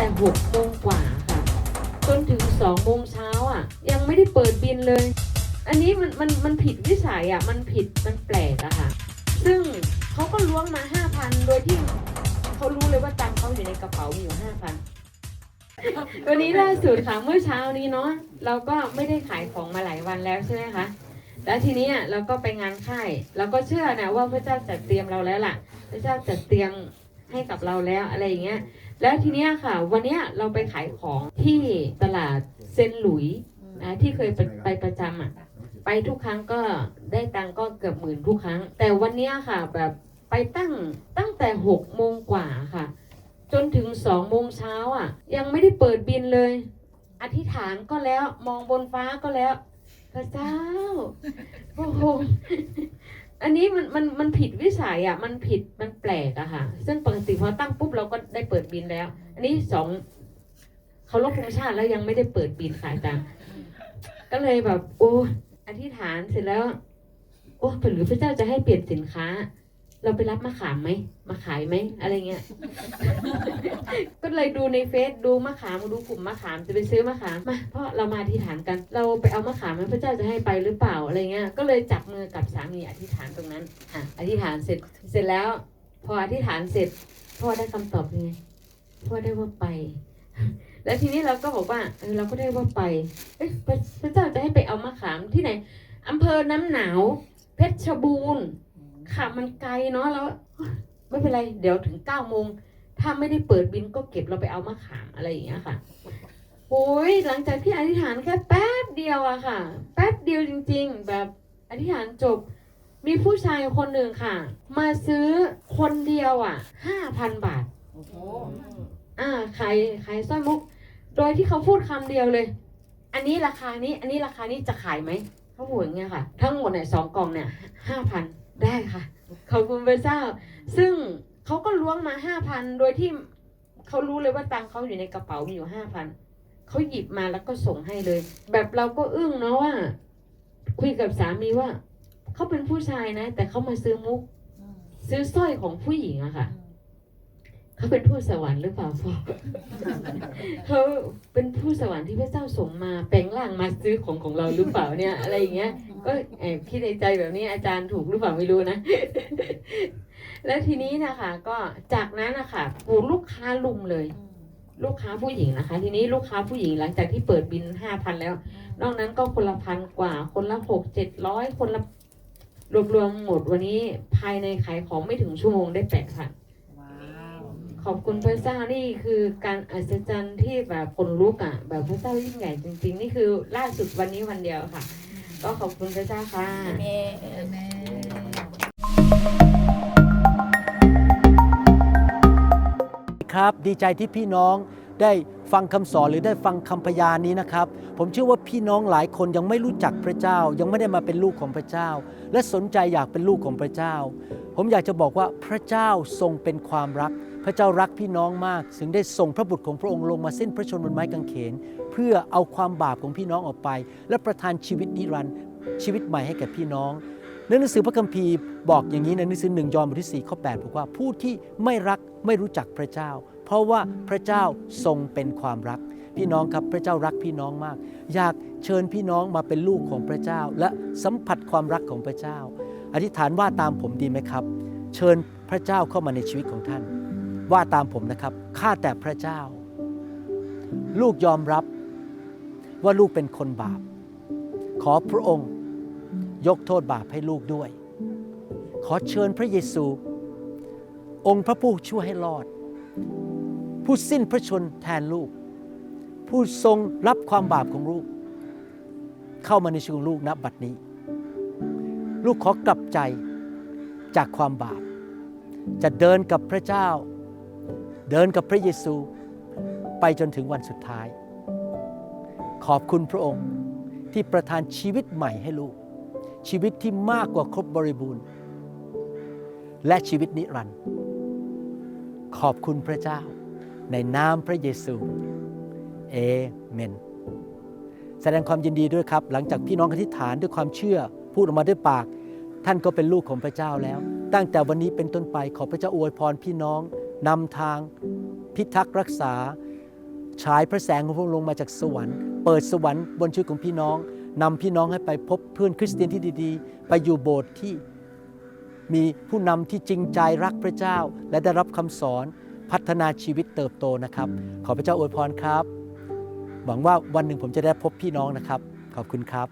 แต่หกโมงกว่าค่ะจนถึงสองโมงเช้าอะ ยังไม่ได้เปิดบินเลย อันนี้มันมันมันผิดวิสัยอะ มันผิดมันแปลกอะค่ะ ซึ่งเขาก็ล้วงมาห้าพันโดยที่เขารู้เลยว่าตังเขาอยู่ในกระเป๋ามีอยู่ห้าพันวันนี้ล่าสุดค่ะเมื่อเช้านี้เนาะเราก็ไม่ได้ขายของมาหลายวันแล้วใช่ไหมคะแล้วทีนี้เราก็ไปงานค่ายเราก็เชื่อนะว่าพระเจ้าจัดเตรียมเราแล้วล่ะ พระเจ้าจัดเตรียมให้กับเราแล้วอะไรอย่างเงี้ย แล้วทีเนี้ยค่ะ วันเนี้ยเราไปขายของที่ตลาดเซนต์หลุยส์นะที่เคยไปไปประจำอะไปทุกครั้งก็ได้ตังค์ก็เกือบหมื่นทุกครั้ง แต่วันเนี้ยค่ะแบบไปตั้งตั้งแต่หกโมงกว่าค่ะ จนถึงสองโมงเช้าอะ ยังไม่ได้เปิดบินเลย อธิษฐานก็แล้วมองบนฟ้าก็แล้ว พระเจ้า โอ้โห อันนี้มันมันมันผิดวิสัยอะ มันผิดมันแปลกอะค่ะ ซึ่งปกติพอตั้งปุ๊บเราก็ได้เปิดบินแล้ว อันนี้สองเขาลบธงชาติแล้วยังไม่ได้เปิดบินค่ะอาจารย์ก็เลยแบบ โอ้อธิษฐานเสร็จแล้ว โอ้หรือพระเจ้าจะให้เปลี่ยนสินค้า เราไปรับมะขามไหมมาขายไหมอะไรเงี้ย ก็เลยดูในเฟซดูมะขามดูกลุ่มมะขามจะไปซื้อมะขามมาเพราะเรามาอธิษฐานกัน เราไปเอามะขามไหมพระเจ้าจะให้ไปหรือเปล่าอะไรเงี้ยก็เลยจับมือกับสามีอธิษฐานตรงนั้นอะอธิษฐานเสร็จเสร็จแล้ว พออธิษฐานเสร็จพ่อได้คำตอบยังไงพ่อได้ว่าไป แล้วทีนี้เราก็บอกว่าเออเราก็ได้ว่าไปเอ๊ะพระพระเจ้าจะให้ไปเอามะขามที่ไหนอำเภอน้ำหนาว เพชรบูรณ์ ค่ะมันไกลเนาะแล้ว ไม่เป็นไรเดี๋ยวถึงเก้าโมงถ้าไม่ได้เปิดบินก็เก็บเราไปเอามะขามอะไรอย่างเงี้ยค่ะโอ้ยหลังจากที่อธิษฐานแค่แป๊บเดียวอะค่ะ แป๊บเดียวจริง ๆ แบบอธิษฐานจบ มีผู้ชายคนหนึ่งค่ะ มาซื้อคนเดียวอะห้าพันบาทโอ้โหอ่าขายขายสร้อยมุก โดยที่เขาพูดคำเดียวเลย อันนี้ราคานี้ อันนี้ราคานี้จะขายไหมเขาพูดอย่างเงี้ยค่ะ ทั้งหมดเนี่ยสองกล่องเนี่ยห้าพัน ได้ค่ะ ขอบคุณพระเจ้า ซึ่งเขาก็ล้วงมาห้าพันโดยที่เขารู้เลยว่าตังค์เขาอยู่ในกระเป๋ามีอยู่ห้าพันเขาหยิบมาแล้วก็ส่งให้เลย แบบเราก็อึ้งเนาะว่า คุยกับสามีว่าเขาเป็นผู้ชายนะ แต่เขามาซื้อมุก ซื้อสร้อยของผู้หญิงอะค่ะเขาเป็นผู้สวรรค์หรือเปล่าพ่อเขาเป็น ผู้สวรรค์ที่พระเจ้าส่งมาแปลงร่างมาซื้อของของเราหรือเปล่าเนี่ย อะไรอย่างเงี้ย ก็แอบคิดในใจแบบนี้อาจารย์ถูกหรือเปล่าไม่รู้นะ แล้วทีนี้นะคะ ก็จากนั้นนะคะปูลูกค้าลุมเลย ลูกค้าผู้หญิงนะคะ ทีนี้ลูกค้าผู้หญิงหลังจากที่เปิดบินห้าพันแล้ว นอกนั้นก็คนละพันกว่า คนละหกเจ็ดร้อยคนละรวมๆหมดวันนี้ภายในขายของไม่ถึงชั่วโมงได้แปดพัน ขอบคุณพระเจ้านี่คือการอัศจรรย์ที่แบบคนลุกอะ แบบพระเจ้ายิ่งใหญ่จริง ๆ นี่คือล่าสุดวันนี้วันเดียวค่ะ ก็ขอบคุณพระเจ้าค่ะเมแม่ครับดีใจที่พี่น้องได้ฟังคำสอนหรือได้ฟังคำพยานนี้นะครับ ผมเชื่อว่าพี่น้องหลายคนยังไม่รู้จักพระเจ้า ยังไม่ได้มาเป็นลูกของพระเจ้า และสนใจอยากเป็นลูกของพระเจ้า ผมอยากจะบอกว่าพระเจ้าทรงเป็นความรัก พระเจ้ารักพี่น้องมากถึงได้ส่งพระบุตรของพระองค์ลงมาสิ้นพระชนม์บนไม้กางเขน เพื่อเอาความบาปของพี่น้องออกไป และประทานชีวิตนิรันดร์ชีวิตใหม่ให้แก่พี่น้องในหนังสือพระคัมภีร์บอกอย่างนี้ในหนังสือหนึ่งยอห์นบทที่4ข้อ8บอกว่าผู้ที่ไม่รักไม่รู้จักพระเจ้า เพราะว่าพระเจ้าทรงเป็นความรัก พี่น้องครับพระเจ้ารักพี่น้องมาก อยากเชิญพี่น้องมาเป็นลูกของพระเจ้า และสัมผัสความรักของพระเจ้า อธิษฐานว่าตามผมดีไหมครับ เชิญพระเจ้าเข้ามาในชีวิตของท่าน ว่าตามผมนะครับ ข้าแต่พระเจ้า ลูกยอมรับว่าลูกเป็นคนบาป ขอพระองค์ยกโทษบาปให้ลูกด้วย ขอเชิญพระเยซู องค์พระผู้ช่วยให้รอด ผู้สิ้นพระชนแทนลูก ผู้ทรงรับความบาปของลูก เข้ามาในชีวิตของลูกณบัดนี้ ลูกขอกลับใจจากความบาป จะเดินกับพระเจ้า เดินกับพระเยซูไปจนถึงวันสุดท้าย ขอบคุณพระองค์ที่ประทานชีวิตใหม่ให้ลูก ชีวิตที่มากกว่าครบบริบูรณ์ และชีวิตนิรันดร์ขอบคุณพระเจ้า ในนามพระเยซูเอเมน แสดงความยินดีด้วยครับ หลังจากพี่น้องอธิษฐานด้วยความเชื่อ พูดออกมาด้วยปาก ท่านก็เป็นลูกของพระเจ้าแล้ว ตั้งแต่วันนี้เป็นต้นไปขอพระเจ้าอวยพรพี่น้อง นำทางพิทักษ์รักษา ฉายพระแสงของพระองค์ลงมาจากสวรรค์ เปิดสวรรค์บนชีวิตของพี่น้องนำพี่น้องให้ไปพบเพื่อนคริสเตียนที่ดีๆ ไปอยู่โบสถ์ที่มีผู้นำที่จริงใจรักพระเจ้า และได้รับคำสอนพัฒนาชีวิตเติบโตนะครับ ขอพระเจ้าอวยพรครับ หวังว่าวันหนึ่งผมจะได้พบพี่น้องนะครับ ขอบคุณครับ